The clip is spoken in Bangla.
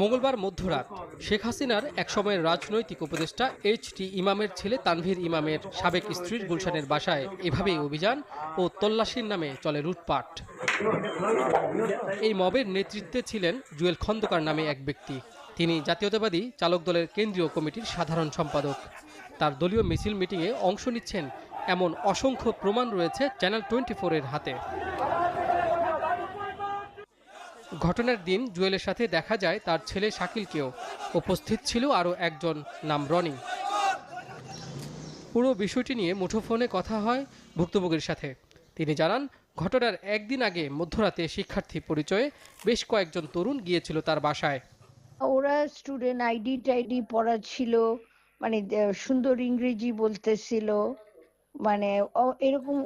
মঙ্গলবার মধ্যরাত শেখ হাসিনার একসময়ের রাজনৈতিক উপদেষ্টা এইচ টি ইমামের ছেলে তানভীর ইমামের সাবেক স্ত্রীর গুলশানের বাসায় এভাবেই অভিযান ও তল্লাশির নামে চলে রুটপাট এই মবের নেতৃত্বে ছিলেন জুয়েল খন্দকার নামে এক ব্যক্তি। তিনি জাতীয়তাবাদী চালক দলের কেন্দ্রীয় কমিটির সাধারণ সম্পাদক। তার দলীয় মিছিল মিটিংয়ে অংশ নিচ্ছেন এমন অসংখ্য প্রমাণ রয়েছে চ্যানেল টোয়েন্টি ফোরের হাতে। ঘটনার দিন জুয়েলের সাথে দেখা যায় তার ছেলে শাকিলকেও। উপস্থিত ছিল আরও একজন, নাম রনি। পুরো বিষয়টি নিয়ে মুঠোফোনে কথা হয় ভুক্তভোগীর সাথে। তিনি জানান, ঘটনার একদিন আগে মধ্যরাতে শিক্ষার্থী পরিচয়ে বেশ কয়েকজন তরুণ গিয়েছিল তার বাসায়। ওরা স্টুডেন্ট আইডি টাইডি পড়া ছিল মানে সুন্দর ইংরেজি বলতেছিল মানে এরকম